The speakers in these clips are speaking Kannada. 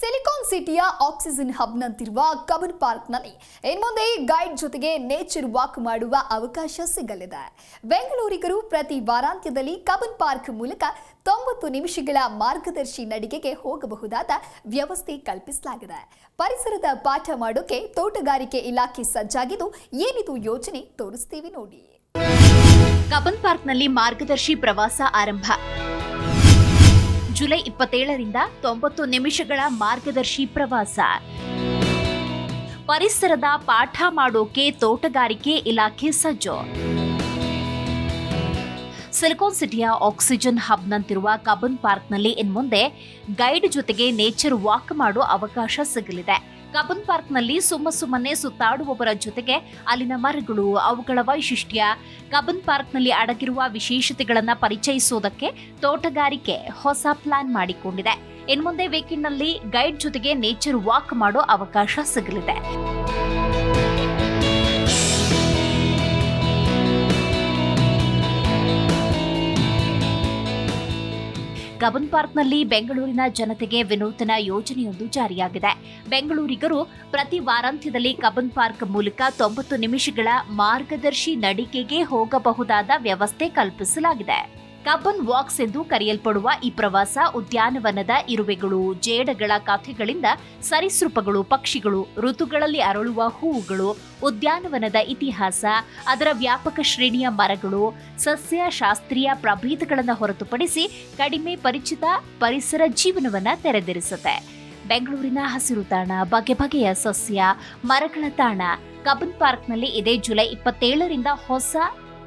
ಸಿಲಿಕಾನ್ ಸಿಟಿಯ ಆಕ್ಸಿಜನ್ ಹಬ್ನಂತಿರುವ ಕಬನ್ ಪಾರ್ಕ್ನಲ್ಲಿ ಇನ್ಮುಂದೆ ಗೈಡ್ ಜೊತೆಗೆ ನೇಚರ್ ವಾಕ್ ಮಾಡುವ ಅವಕಾಶ ಸಿಗಲಿದೆ. ಬೆಂಗಳೂರಿಗರು ಪ್ರತಿ ವಾರಾಂತ್ಯದಲ್ಲಿ ಕಬನ್ ಪಾರ್ಕ್ ಮೂಲಕ ತೊಂಬತ್ತು ನಿಮಿಷಗಳ ಮಾರ್ಗದರ್ಶಿ ನಡಿಗೆಗೆ ಹೋಗಬಹುದಾದ ವ್ಯವಸ್ಥೆ ಕಲ್ಪಿಸಲಾಗಿದೆ. ಪರಿಸರದ ಪಾಠ ಮಾಡೋಕೆ ತೋಟಗಾರಿಕೆ ಇಲಾಖೆ ಸಜ್ಜಾಗಿದ್ದು ಏನಿದು ಯೋಜನೆ ತೋರಿಸ್ತೀವಿ ನೋಡಿ. ಕಬನ್ ಪಾರ್ಕ್ನಲ್ಲಿ ಮಾರ್ಗದರ್ಶಿ ಪ್ರವಾಸ ಆರಂಭ. ಜುಲೈ ಇಪ್ಪತ್ತೇಳರಿಂದ ತೊಂಬತ್ತು ನಿಮಿಷಗಳ ಮಾರ್ಗದರ್ಶಿ ಪ್ರವಾಸ. ಪರಿಸರದ ಪಾಠ ಮಾಡೋಕೆ ತೋಟಗಾರಿಕೆ ಇಲಾಖೆ ಸಜ್ಜು. ಸಿಲಿಕಾನ್ ಸಿಟಿಯ ಆಕ್ಸಿಜನ್ ಹಬ್ನಂತಿರುವ ಕಬನ್ ಪಾರ್ಕ್ನಲ್ಲಿ ಇನ್ಮುಂದೆ ಗೈಡ್ ಜೊತೆಗೆ ನೇಚರ್ ವಾಕ್ ಮಾಡೋ ಅವಕಾಶ ಸಿಗಲಿದೆ. ಕಬ್ಬನ್ ಪಾರ್ಕ್ನಲ್ಲಿ ಸುಮ್ಮ ಸುಮ್ಮನೆ ಸುತ್ತಾಡುವವರ ಜೊತೆಗೆ ಅಲ್ಲಿನ ಮರಗಳು, ಅವುಗಳ ವೈಶಿಷ್ಟ್ಯ. ಕಬ್ಬನ್ ಪಾರ್ಕ್ನಲ್ಲಿ ಅಡಗಿರುವ ವಿಶೇಷತೆಗಳನ್ನು ಪರಿಚಯಿಸುವುದಕ್ಕೆ ತೋಟಗಾರಿಕೆ ಹೊಸ ಪ್ಲಾನ್ ಮಾಡಿಕೊಂಡಿದೆ. ಇನ್ಮುಂದೆ ವೀಕೆಂಡ್ನಲ್ಲಿ ಗೈಡ್ ಜೊತೆಗೆ ನೇಚರ್ ವಾಕ್ ಮಾಡೋ ಅವಕಾಶ ಸಿಗಲಿದೆ. ಕಬ್ಬನ್ ಪಾರ್ಕ್ನಲ್ಲಿ ಬೆಂಗಳೂರಿನ ಜನತೆಗೆ ವಿನೂತನ ಯೋಜನೆಯೊಂದು ಜಾರಿಯಾಗಿದೆ. ಬೆಂಗಳೂರಿಗರು ಪ್ರತಿ ವಾರಾಂತ್ಯದಲ್ಲಿ ಕಬನ್ ಪಾರ್ಕ್ ಮೂಲಕ ತೊಂಬತ್ತು ನಿಮಿಷಗಳ ಮಾರ್ಗದರ್ಶಿ ನಡಿಗೆಗೆ ಹೋಗಬಹುದಾದ ವ್ಯವಸ್ಥೆ ಕಲ್ಪಿಸಲಾಗಿದೆ. ಕಬ್ಬನ್ ವಾಕ್ಸ್ ಎಂದು ಕರೆಯಲ್ಪಡುವ ಈ ಪ್ರವಾಸ ಉದ್ಯಾನವನದ ಇರುವೆಗಳು, ಜೇಡಗಳ ಕಥೆಗಳಿಂದ ಸರೀಸೃಪಗಳು, ಪಕ್ಷಿಗಳು, ಋತುಗಳಲ್ಲಿ ಅರಳುವ ಹೂವುಗಳು, ಉದ್ಯಾನವನದ ಇತಿಹಾಸ, ಅದರ ವ್ಯಾಪಕ ಶ್ರೇಣಿಯ ಮರಗಳು, ಸಸ್ಯ ಶಾಸ್ತ್ರೀಯ ಪ್ರಭೇದಗಳನ್ನು ಹೊರತುಪಡಿಸಿ ಕಡಿಮೆ ಪರಿಚಿತ ಪರಿಸರ ಜೀವನವನ್ನ ತೆರೆದಿರಿಸುತ್ತೆ. ಬೆಂಗಳೂರಿನ ಹಸಿರು ತಾಣ, ಬಗೆ ಬಗೆಯ ಸಸ್ಯ, ಮರಗಳ ತಾಣ, ಕಬ್ಬನ್ ಪಾರ್ಕ್ನಲ್ಲಿ ಇದೇ ಜುಲೈ ಇಪ್ಪತ್ತೇಳರಿಂದ ಹೊಸ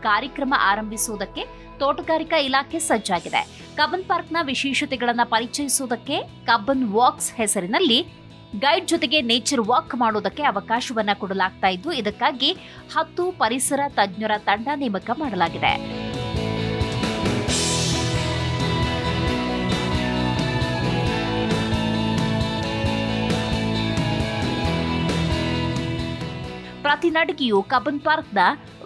ಕಾರ್ಯಕ್ರಮ ಆರಂಭಿಸುವುದಕ್ಕೆ ತೋಟಗಾರಿಕಾ ಇಲಾಖೆ ಸಜ್ಜಾಗಿದೆ. ಕಬ್ಬನ್ ಪಾರ್ಕ್ನ ವಿಶೇಷತೆಗಳನ್ನು ಪರಿಚಯಿಸುವುದಕ್ಕೆ ಕಬ್ಬನ್ ವಾಕ್ಸ್ ಹೆಸರಿನಲ್ಲಿ ಗೈಡ್ ಜೊತೆಗೆ ನೇಚರ್ ವಾಕ್ ಮಾಡೋದಕ್ಕೆ ಅವಕಾಶವನ್ನ ಕೊಡಲಾಗ್ತಾ ಇದ್ದು, ಇದಕ್ಕಾಗಿ ಹತ್ತು ಪರಿಸರ ತಜ್ಞರ ತಂಡ ನೇಮಕ ಮಾಡಲಾಗಿದೆ. ಪ್ರತಿ ನಡಿಗೆಯು ಕಬ್ಬನ್ ಪಾರ್ಕ್ನ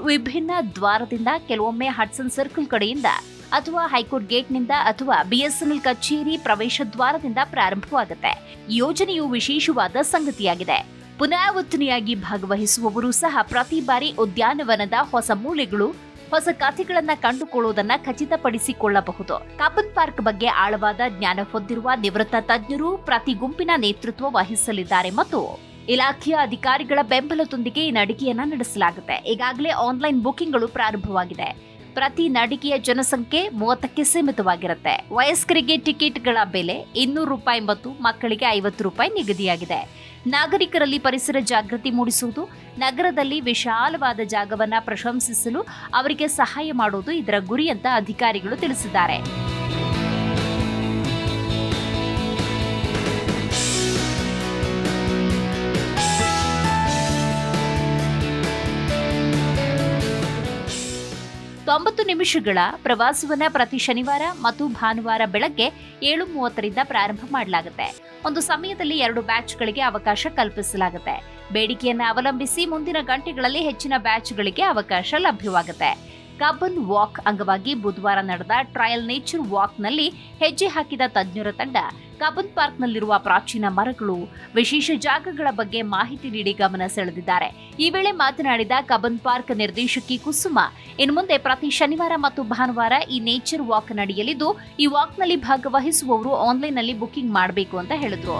ವಿಭಿನ್ನ ದ್ವಾರದಿಂದ ಕೆಲವೊಮ್ಮೆ ಹಡ್ಸನ್ ಸರ್ಕಲ್ ಕಡೆಯಿಂದ ಅಥವಾ ಹೈಕೋರ್ಟ್ ಗೇಟ್ನಿಂದ ಅಥವಾ ಬಿಎಸ್ಎನ್ಎಲ್ ಕಚೇರಿ ಪ್ರವೇಶ ದ್ವಾರದಿಂದ ಪ್ರಾರಂಭವಾಗುತ್ತೆ. ಯೋಜನೆಯು ವಿಶೇಷವಾದ ಸಂಗತಿಯಾಗಿದೆ. ಪುನರಾವರ್ತನೆಯಾಗಿ ಭಾಗವಹಿಸುವವರು ಸಹ ಪ್ರತಿ ಬಾರಿ ಉದ್ಯಾನವನದ ಹೊಸ ಮೂಲೆಗಳು, ಹೊಸ ಕಥೆಗಳನ್ನ ಕಂಡುಕೊಳ್ಳುವುದನ್ನ ಖಚಿತಪಡಿಸಿಕೊಳ್ಳಬಹುದು. ಕಬನ್ ಪಾರ್ಕ್ ಬಗ್ಗೆ ಆಳವಾದ ಜ್ಞಾನ ಹೊಂದಿರುವ ನಿವೃತ್ತ ತಜ್ಞರು ಪ್ರತಿ ಗುಂಪಿನ ನೇತೃತ್ವ ವಹಿಸಲಿದ್ದಾರೆ ಮತ್ತು ಇಲಾಖೆಯ ಅಧಿಕಾರಿಗಳ ಬೆಂಬಲದೊಂದಿಗೆ ಈ ನಡಿಗೆಯನ್ನ ನಡೆಸಲಾಗುತ್ತೆ. ಈಗಾಗಲೇ ಆನ್ಲೈನ್ ಬುಕಿಂಗ್ಗಳು ಪ್ರಾರಂಭವಾಗಿದೆ. ಪ್ರತಿ ನಡಿಗೆಯ ಜನಸಂಖ್ಯೆ ಮೂವತ್ತಕ್ಕೆ ಸೀಮಿತವಾಗಿರುತ್ತೆ. ವಯಸ್ಕರಿಗೆ ಟಿಕೆಟ್ಗಳ ಬೆಲೆ ಇನ್ನೂರು ರೂಪಾಯಿ ಮತ್ತು ಮಕ್ಕಳಿಗೆ ಐವತ್ತು ರೂಪಾಯಿ ನಿಗದಿಯಾಗಿದೆ. ನಾಗರಿಕರಲ್ಲಿ ಪರಿಸರ ಜಾಗೃತಿ ಮೂಡಿಸುವುದು, ನಗರದಲ್ಲಿ ವಿಶಾಲವಾದ ಜಾಗವನ್ನ ಪ್ರಶಂಸಿಸಲು ಅವರಿಗೆ ಸಹಾಯ ಮಾಡುವುದು ಇದರ ಗುರಿ ಅಂತ ಅಧಿಕಾರಿಗಳು ತಿಳಿಸಿದ್ದಾರೆ. ತೊಂಬತ್ತು ನಿಮಿಷಗಳ ಪ್ರವಾಸವನ್ನ ಪ್ರತಿ ಶನಿವಾರ ಮತ್ತು ಭಾನುವಾರ ಬೆಳಗ್ಗೆ ಏಳು ಮೂವತ್ತರಿಂದ ಪ್ರಾರಂಭ ಮಾಡಲಾಗುತ್ತೆ. ಒಂದು ಸಮಯದಲ್ಲಿ ಎರಡು ಬ್ಯಾಚ್ಗಳಿಗೆ ಅವಕಾಶ ಕಲ್ಪಿಸಲಾಗುತ್ತೆ. ಬೇಡಿಕೆಯನ್ನು ಅವಲಂಬಿಸಿ ಮುಂದಿನ ಗಂಟೆಗಳಲ್ಲಿ ಹೆಚ್ಚಿನ ಬ್ಯಾಚ್ಗಳಿಗೆ ಅವಕಾಶ ಲಭ್ಯವಾಗುತ್ತೆ. ಕಬ್ಬನ್ ವಾಕ್ ಅಂಗವಾಗಿ ಬುಧವಾರ ನಡೆದ ಟ್ರಯಲ್ ನೇಚರ್ ವಾಕ್ನಲ್ಲಿ ಹೆಜ್ಜೆ ಹಾಕಿದ ತಜ್ಞರ ತಂಡ ಕಬ್ಬನ್ ಪಾರ್ಕ್ನಲ್ಲಿರುವ ಪ್ರಾಚೀನ ಮರಗಳು ವಿಶೇಷ ಜಾಗಗಳ ಬಗ್ಗೆ ಮಾಹಿತಿ ನೀಡಿ ಗಮನ ಸೆಳೆದಿದ್ದಾರೆ. ಈ ವೇಳೆ ಮಾತನಾಡಿದ ಕಬನ್ ಪಾರ್ಕ್ ನಿರ್ದೇಶಕಿ ಕುಸುಮ, ಇನ್ನು ಮುಂದೆ ಪ್ರತಿ ಶನಿವಾರ ಮತ್ತು ಭಾನುವಾರ ಈ ನೇಚರ್ ವಾಕ್ ನಡೆಯಲಿದ್ದು, ಈ ವಾಕ್ನಲ್ಲಿ ಭಾಗವಹಿಸುವವರು ಆನ್ಲೈನ್ನಲ್ಲಿ ಬುಕ್ಕಿಂಗ್ ಮಾಡಬೇಕು ಅಂತ ಹೇಳಿದ್ರು.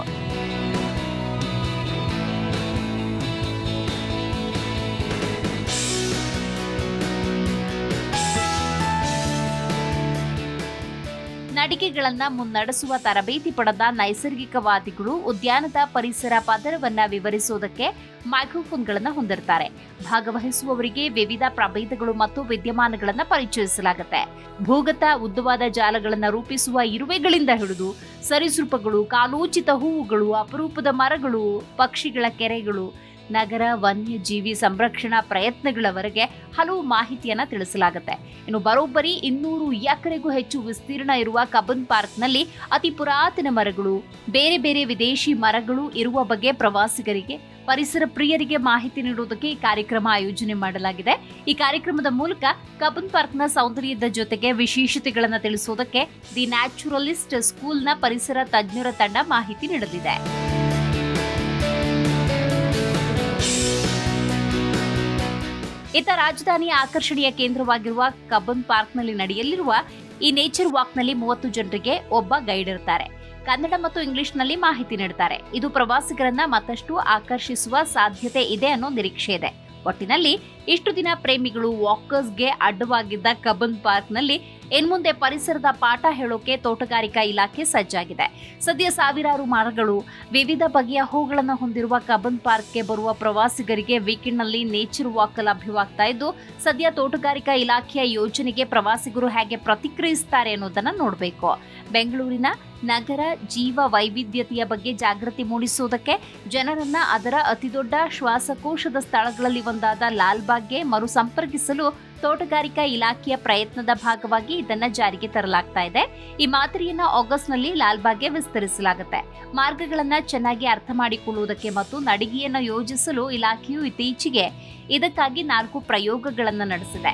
ನಡಿಗೆಗಳನ್ನ ಮುನ್ನಡೆಸುವ ತರಬೇತಿ ಪಡೆದ ನೈಸರ್ಗಿಕವಾದಿಗಳು ಉದ್ಯಾನದ ಪರಿಸರ ಪದರವನ್ನ ವಿವರಿಸುವುದಕ್ಕೆ ಮೈಕ್ರೋಫೋನ್ಗಳನ್ನು ಹೊಂದಿರ್ತಾರೆ. ಭಾಗವಹಿಸುವವರಿಗೆ ವಿವಿಧ ಪ್ರಭೇದಗಳು ಮತ್ತು ವಿದ್ಯಮಾನಗಳನ್ನು ಪರಿಚಯಿಸಲಾಗುತ್ತೆ. ಭೂಗತ ಉದ್ದವಾದ ಜಾಲಗಳನ್ನು ರೂಪಿಸುವ ಇರುವೆಗಳಿಂದ ಹಿಡಿದು ಸರಿಸೃಪಗಳು, ಕಾಲೋಚಿತ ಹೂವುಗಳು, ಅಪರೂಪದ ಮರಗಳು, ಪಕ್ಷಿಗಳ ಕೆರೆಗಳು ನಗರ ವನ್ಯಜೀವಿ ಸಂರಕ್ಷಣಾ ಪ್ರಯತ್ನಗಳವರೆಗೆ ಹಲವು ಮಾಹಿತಿಯನ್ನು ತಿಳಿಸಲಾಗುತ್ತೆ. ಇನ್ನು ಬರೋಬ್ಬರಿ ಇನ್ನೂರು ಎಕರೆಗೂ ಹೆಚ್ಚು ವಿಸ್ತೀರ್ಣ ಇರುವ ಕಬ್ಬನ್ ಪಾರ್ಕ್ನಲ್ಲಿ ಅತಿ ಪುರಾತನ ಮರಗಳು, ಬೇರೆ ಬೇರೆ ವಿದೇಶಿ ಮರಗಳು ಇರುವ ಬಗ್ಗೆ ಪ್ರವಾಸಿಗರಿಗೆ, ಪರಿಸರ ಪ್ರಿಯರಿಗೆ ಮಾಹಿತಿ ನೀಡುವುದಕ್ಕೆ ಈ ಕಾರ್ಯಕ್ರಮ ಆಯೋಜನೆ ಮಾಡಲಾಗಿದೆ. ಈ ಕಾರ್ಯಕ್ರಮದ ಮೂಲಕ ಕಬ್ಬನ್ ಪಾರ್ಕ್ನ ಸೌಂದರ್ಯದ ಜೊತೆಗೆ ವಿಶೇಷತೆಗಳನ್ನು ತಿಳಿಸುವುದಕ್ಕೆ ದಿ ನ್ಯಾಚುರಲಿಸ್ಟ್ ಸ್ಕೂಲ್ನ ಪರಿಸರ ತಜ್ಞರ ತಂಡ ಮಾಹಿತಿ ನೀಡಲಿದೆ. ಇತ್ತ ರಾಜಧಾನಿಯ ಆಕರ್ಷಣೆಯ ಕೇಂದ್ರವಾಗಿರುವ ಕಬ್ಬನ್ ಪಾರ್ಕ್ನಲ್ಲಿ ನಡೆಯಲಿರುವ ಈ ನೇಚರ್ ವಾಕ್ನಲ್ಲಿ ಮೂವತ್ತು ಜನರಿಗೆ ಒಬ್ಬ ಗೈಡ್ ಇರ್ತಾರೆ. ಕನ್ನಡ ಮತ್ತು ಇಂಗ್ಲಿಷ್ನಲ್ಲಿ ಮಾಹಿತಿ ನೀಡುತ್ತಾರೆ ಇದು ಪ್ರವಾಸಿಗರನ್ನ ಮತ್ತಷ್ಟು ಆಕರ್ಷಿಸುವ ಸಾಧ್ಯತೆ ಇದೆ ಅನ್ನೋ ನಿರೀಕ್ಷೆ ಇದೆ. ಒಟ್ಟಿನಲ್ಲಿ ಇಷ್ಟು ದಿನ ಪ್ರೇಮಿಗಳು ವಾಕರ್ಸ್ಗೆ ಅಡ್ಡವಾಗಿದ್ದ ಕಬ್ಬನ್ ಪಾರ್ಕ್ನಲ್ಲಿ ಇನ್ಮುಂದೆ ಪರಿಸರದ ಪಾಠ ಹೇಳೋಕೆ ತೋಟಗಾರಿಕಾ ಇಲಾಖೆ ಸಜ್ಜಾಗಿದೆ. ಸದ್ಯ ಸಾವಿರಾರು ಮರಗಳು ವಿವಿಧ ಬಗೆಯ ಹೂಗಳನ್ನು ಹೊಂದಿರುವ ಕಬ್ಬನ್ ಪಾರ್ಕ್ಗೆ ಬರುವ ಪ್ರವಾಸಿಗರಿಗೆ ವೀಕೆಂಡ್ನಲ್ಲಿ ನೇಚರ್ ವಾಕ್ ಲಭ್ಯವಾಗ್ತಾ ಇದ್ದು, ಸದ್ಯ ತೋಟಗಾರಿಕಾ ಇಲಾಖೆಯ ಯೋಜನೆಗೆ ಪ್ರವಾಸಿಗರು ಹೇಗೆ ಪ್ರತಿಕ್ರಿಯಿಸ್ತಾರೆ ಅನ್ನೋದನ್ನು ನೋಡಬೇಕು. ಬೆಂಗಳೂರಿನ ನಗರ ಜೀವ ವೈವಿಧ್ಯತೆಯ ಬಗ್ಗೆ ಜಾಗೃತಿ ಮೂಡಿಸುವುದಕ್ಕೆ ಜನರನ್ನ ಅದರ ಅತಿದೊಡ್ಡ ಶ್ವಾಸಕೋಶದ ಸ್ಥಳಗಳಲ್ಲಿ ಒಂದಾದ ಲಾಲ್ಬಾಗ್ಗೆ ಮರು ಸಂಪರ್ಕಿಸಲು ತೋಟಗಾರಿಕಾ ಇಲಾಖೆಯ ಪ್ರಯತ್ನದ ಭಾಗವಾಗಿ ಇದನ್ನ ಜಾರಿಗೆ ತರಲಾಗ್ತಾ ಇದೆ. ಈ ಮಾದರಿಯನ್ನ ಆಗಸ್ಟ್ನಲ್ಲಿ ಲಾಲ್ಬಾಗ್ಗೆ ವಿಸ್ತರಿಸಲಾಗುತ್ತೆ. ಮಾರ್ಗಗಳನ್ನ ಚೆನ್ನಾಗಿ ಅರ್ಥ ಮಾಡಿಕೊಳ್ಳುವುದಕ್ಕೆ ಮತ್ತು ನಡಿಗೆಯನ್ನು ಯೋಜಿಸಲು ಇಲಾಖೆಯು ಇತ್ತೀಚೆಗೆ ಇದಕ್ಕಾಗಿ ನಾಲ್ಕು ಪ್ರಯೋಗಗಳನ್ನು ನಡೆಸಿದೆ.